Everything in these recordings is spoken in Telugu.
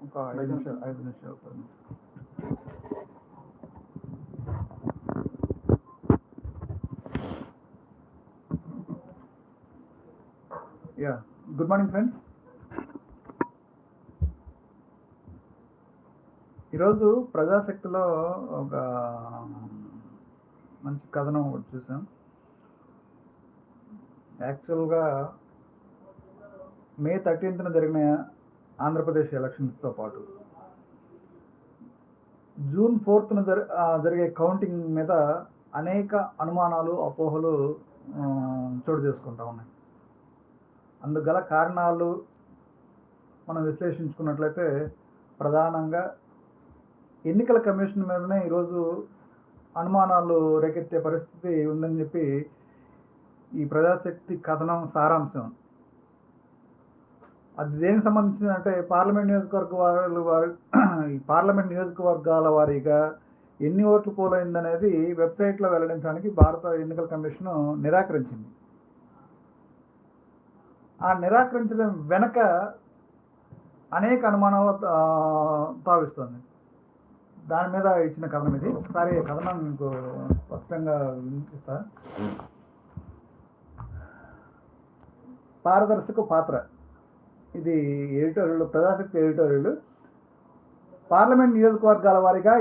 ఐదు నిమిషాలు ఐదు నిమిషాలు యా గుడ్ మార్నింగ్ ఫ్రెండ్స్ ఈరోజు ప్రజాశక్తిలో ఒక మంచి కథనం ఒకటి చూసాం. యాక్చువల్గా మే థర్టీన్త్న జరిగిన ఆంధ్రప్రదేశ్ ఎలక్షన్స్తో పాటు. జూన్ ఫోర్త్న జరి జరిగే కౌంటింగ్ మీద అనేక అనుమానాలు అపోహలు చోటు చేసుకుంటా ఉన్నాయి. అందుగల కారణాలు మనం విశ్లేషించుకున్నట్లయితే ప్రధానంగా ఎన్నికల కమిషన్ మీదనే ఈరోజు అనుమానాలు రేకెత్తే పరిస్థితి ఉందని చెప్పి ఈ ప్రజాశక్తి కథనం సారాంశం అది దేనికి సంబంధించిన అంటే పార్లమెంట్ నియోజకవర్గ వారు వారి ఈ పార్లమెంట్ నియోజకవర్గాల వారీగా ఎన్ని ఓట్లు పోలైందనేది వెబ్సైట్లో వెల్లడించడానికి భారత ఎన్నికల కమిషన్ నిరాకరించింది. ఆ నిరాకరించడం వెనక అనేక అనుమానాలు ఆ, తావిస్తుంది దాని మీద ఇచ్చిన కథనం ఇది. ఒకసారి కథనం మీకు స్పష్టంగా వినిపిస్తా. పారదర్శక పాత్ర. ఇది ఎడిటోరియల్ ప్రజాశక్తి ఎడిటోరియల్. పార్లమెంట్ నియోజకవర్గాల వారిగా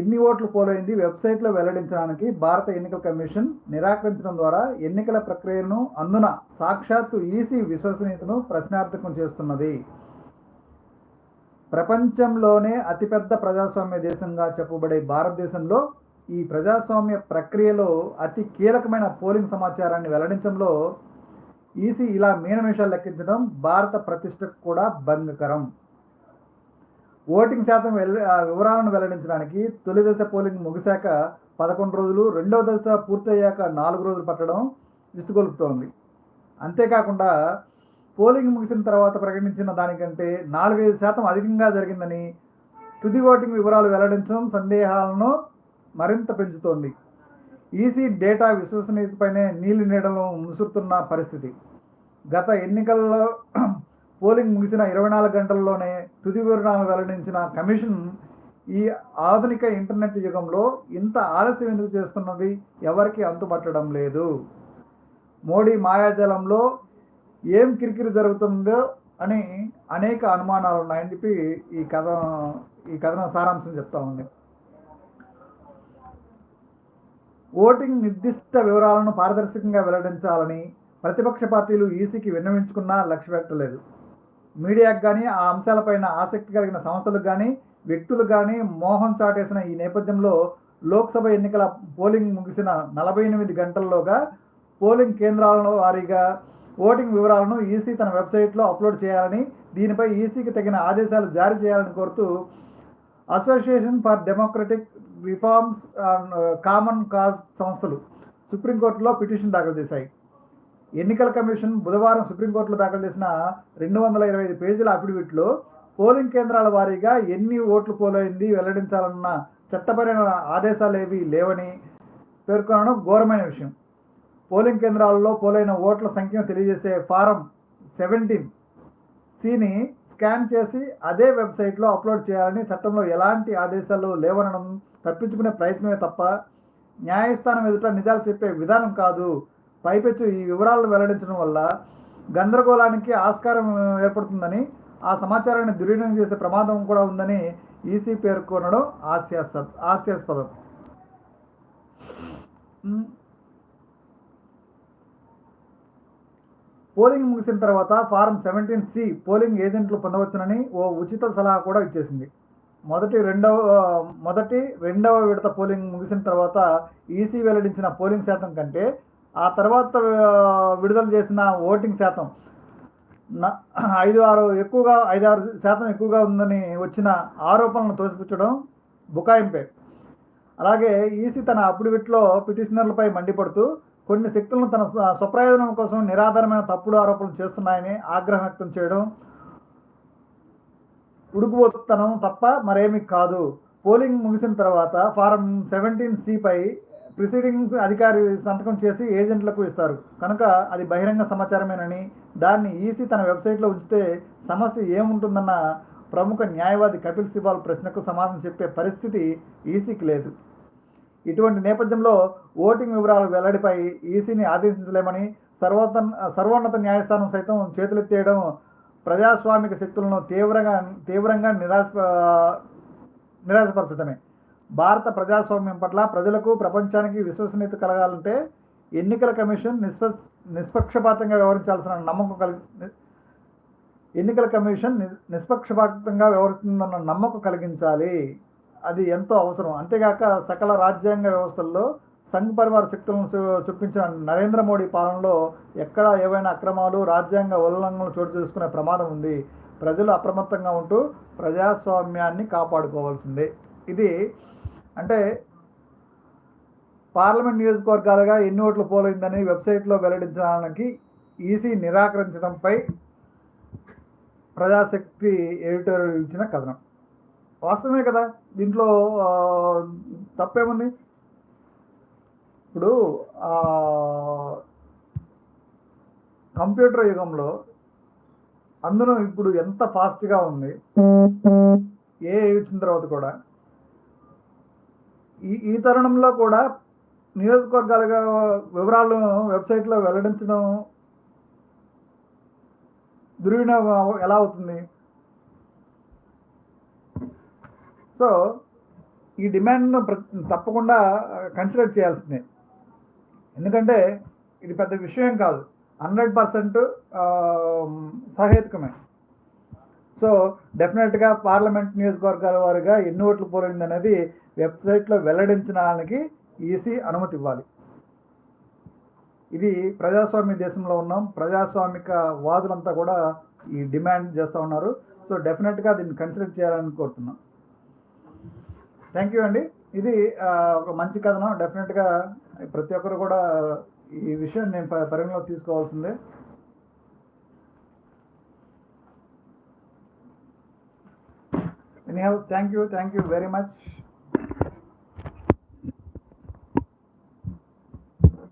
ఎన్ని ఓట్లు పోలైంది వెబ్సైట్లో వెల్లడించడానికి భారత ఎన్నికల కమిషన్ నిరాకరించడం ద్వారా ఎన్నికల ప్రక్రియను అందున సాక్షాత్తు ఈసీ విశ్వసనీయతను ప్రశ్నార్థకం చేస్తున్నది. ప్రపంచంలోనే అతిపెద్ద ప్రజాస్వామ్య దేశంగా చెప్పబడే భారతదేశంలో ఈ ప్రజాస్వామ్య ప్రక్రియలో అతి కీలకమైన పోలింగ్ సమాచారాన్ని వెల్లడించడంలో ఈసీ ఇలా మీనమేషాలు లెక్కించడం భారత ప్రతిష్టకు కూడా భంగకరం. ఓటింగ్ శాతం వెల్ల వివరాలను వెల్లడించడానికి తొలి దశ పోలింగ్ ముగిశాక పదకొండు రోజులు రెండవ దశ పూర్తయ్యాక నాలుగు రోజులు పట్టడం విస్తుగొలుపుతోంది అంతేకాకుండా పోలింగ్ ముగిసిన తర్వాత ప్రకటించిన దానికంటే నాలుగైదు శాతం అధికంగా జరిగిందని తుది ఓటింగ్ వివరాలు వెల్లడించడం సందేహాలను మరింత పెంచుతోంది. ఈసీ డేటా విశ్వసనీయతపైనే నీలి నీడలను ముసురుతున్న పరిస్థితి. గత ఎన్నికల్లో పోలింగ్ ముగిసిన ఇరవై నాలుగు గంటల్లోనే తుది వివరాలను వెల్లడించిన కమిషన్ ఈ ఆధునిక ఇంటర్నెట్ యుగంలో ఇంత ఆలస్యం ఎందుకు చేస్తున్నది? ఎవరికి అంతుపట్టడం లేదు. మోడీ మాయాజాలంలో ఏం కిరికిరి జరుగుతుందో అని అనేక అనుమానాలు ఉన్నాయని చెప్పి ఈ కథ ఈ కథనం సారాంశం చెప్తా ఉంది. ఓటింగ్ నిర్దిష్ట వివరాలను పారదర్శకంగా వెల్లడించాలని ప్రతిపక్ష పార్టీలు ఈసీకి విన్నవించుకున్నా లక్ష్య పెట్టలేదు. మీడియాకు కానీ ఆ అంశాలపైన ఆసక్తి కలిగిన సంస్థలకు కానీ వ్యక్తులు కానీ మోహం చాటేసిన ఈ నేపథ్యంలో లోక్సభ ఎన్నికల పోలింగ్ ముగిసిన నలభై ఎనిమిది గంటల్లోగా పోలింగ్ కేంద్రాలలో వారీగా ఓటింగ్ వివరాలను ఈసీ తన వెబ్సైట్లో అప్లోడ్ చేయాలని దీనిపై ఈసీకి తగిన ఆదేశాలు జారీ చేయాలని కోరుతూ association for democratic reforms and common cause సంస్థలు సుప్రీంకోర్టులో పిటిషన్ దాఖలు చేశాయి. ఎన్నికల కమిషన్ బుధవారం సుప్రీంకోర్టులో దాఖలు చేసిన రెండు వందల ఇరవై ఐదు పేజీల అఫిడవిట్లో పోలింగ్ కేంద్రాల వారీగా ఎన్ని ఓట్లు పోలైంది వెల్లడించాలన్న చట్టపరమైన ఆదేశాలు ఏవి లేవని పేర్కొనడం ఘోరమైన విషయం. పోలింగ్ కేంద్రాలలో పోలైన ఓట్ల సంఖ్యను తెలియజేసే ఫారం సెవెంటీన్. సిని స్కాన్ చేసి అదే వెబ్సైట్లో అప్లోడ్ చేయాలని చట్టంలో ఎలాంటి ఆదేశాలు లేవనడం తప్పించుకునే ప్రయత్నమే తప్ప న్యాయస్థానం ఎదుట నిజాలు చెప్పే విధానం కాదు. పైపెచ్చు ఈ వివరాలను వెల్లడించడం వల్ల గందరగోళానికి ఆస్కారం ఏర్పడుతుందని ఆ సమాచారాన్ని దుర్వినియోగం చేసే ప్రమాదం కూడా ఉందని ఈసీ పేర్కొనడం హాస్యాస్పదం హాస్యాస్పదం ఉమ్. పోలింగ్ ముగిసిన తర్వాత ఫారం సెవెంటీన్ సి పోలింగ్ ఏజెంట్లు పొందవచ్చునని ఓ ఉచిత సలహా కూడా ఇచ్చేసింది. మొదటి రెండవ మొదటి రెండవ విడత పోలింగ్ ముగిసిన తర్వాత ఈసీ వెల్లడించిన పోలింగ్ శాతం కంటే ఆ తర్వాత విడుదల చేసిన ఓటింగ్ శాతం ఐదు ఆరు ఎక్కువగా ఐదు ఆరు శాతం ఎక్కువగా ఉందని వచ్చిన ఆరోపణలను తోసిపుచ్చడం బుకాయింపే. అలాగే ఈసీ తన అఫిడవిట్లో పిటిషనర్లపై మండిపడుతూ కొన్ని శక్తులను తన స్వప్రయోజనం కోసం నిరాధారమైన తప్పుడు ఆరోపణలు చేస్తున్నాయని ఆగ్రహం వ్యక్తం చేయడం ఉడుకుపోతనం తప్ప మరేమీ కాదు. పోలింగ్ ముగిసిన తర్వాత ఫారం సెవెంటీన్ సిపై ప్రిసైడింగ్ అధికారి సంతకం చేసి ఏజెంట్లకు ఇస్తారు. కనుక అది బహిరంగ సమాచారమేనని దాన్ని ఈసీ తన వెబ్సైట్లో ఉంచితే సమస్య ఏముంటుందన్న ప్రముఖ న్యాయవాది కపిల్ సిబాల్ ప్రశ్నకు సమాధానం చెప్పే పరిస్థితి ఈసీకి లేదు. ఇటువంటి నేపథ్యంలో ఓటింగ్ వివరాల వెల్లడిపై ఈసీని ఆదేశించలేమని సర్వోత్త సర్వోన్నత న్యాయస్థానం సైతం చేతులెత్తేయడం ప్రజాస్వామిక శక్తులను తీవ్రంగా తీవ్రంగా నిరాశ నిరాశపరచడమే భారత ప్రజాస్వామ్యం పట్ల ప్రజలకు ప్రపంచానికి విశ్వసనీయత కలగాలంటే ఎన్నికల కమిషన్ నిష్ప నిష్పక్షపాతంగా వ్యవహరించాల్సిన నమ్మకం కలిగి ఎన్నికల కమిషన్ నిష్పక్షపాతంగా వ్యవహరిస్తుందన్న నమ్మకం కలిగించాలి. అది ఎంతో అవసరం. అంతేగాక సకల రాజ్యాంగ వ్యవస్థల్లో సంఘ్ పరివార శక్తులను చూపించిన నరేంద్ర మోడీ పాలనలో ఎక్కడ ఏవైనా అక్రమాలు రాజ్యాంగ ఉల్లంఘనలు చోటు చేసుకునే ప్రమాదం ఉంది. ప్రజలు అప్రమత్తంగా ఉంటూ ప్రజాస్వామ్యాన్ని కాపాడుకోవాల్సిందే. ఇది అంటే పార్లమెంట్ నియోజకవర్గాలుగా ఎన్ని ఓట్లు పోలైందని వెబ్సైట్లో వెల్లడించడానికి ఈసీ నిరాకరించడంపై ప్రజాశక్తి ఎడిటోరియల్ ఇచ్చిన కథనం. వాస్తవమే కదా? దీంట్లో తప్పేముంది? ఇప్పుడు కంప్యూటర్ యుగంలో అందులో ఇప్పుడు ఎంత ఫాస్ట్గా ఉంది? ఏ వచ్చిన తర్వాత కూడా? ఈ ఈ తరుణంలో కూడా నియోజకవర్గాలుగా వివరాలను వెబ్సైట్లో వెల్లడించడం దుర్వినియోగం ఎలా అవుతుంది? సో ఈ డిమాండ్ను ప్ర- తప్పకుండా కన్సిడర్ చేయాల్సిందే. ఎందుకంటే ఇది పెద్ద విషయం కాదు. హండ్రెడ్ పర్సెంట్ సహేతుకమే. సో డెఫినెట్గా పార్లమెంట్ నియోజకవర్గాల వారిగా ఎన్ని ఓట్లు పోలింది అనేది వెబ్సైట్లో వెల్లడించడానికి ఈసీ అనుమతి ఇవ్వాలి. ఇది ప్రజాస్వామ్య దేశంలో ఉన్నాం. ప్రజాస్వామిక వాదులంతా కూడా ఈ డిమాండ్ చేస్తూ ఉన్నారు. సో డెఫినెట్గా దీన్ని కన్సిడర్ చేయాలని కోరుతున్నాం. థ్యాంక్ యూ అండి. ఇది ఒక మంచి కథనం. డెఫినెట్గా ప్రతి ఒక్కరు కూడా ఈ విషయం నేను పరిగణలోకి తీసుకోవాల్సిందే. Anyhow thank you thank you very much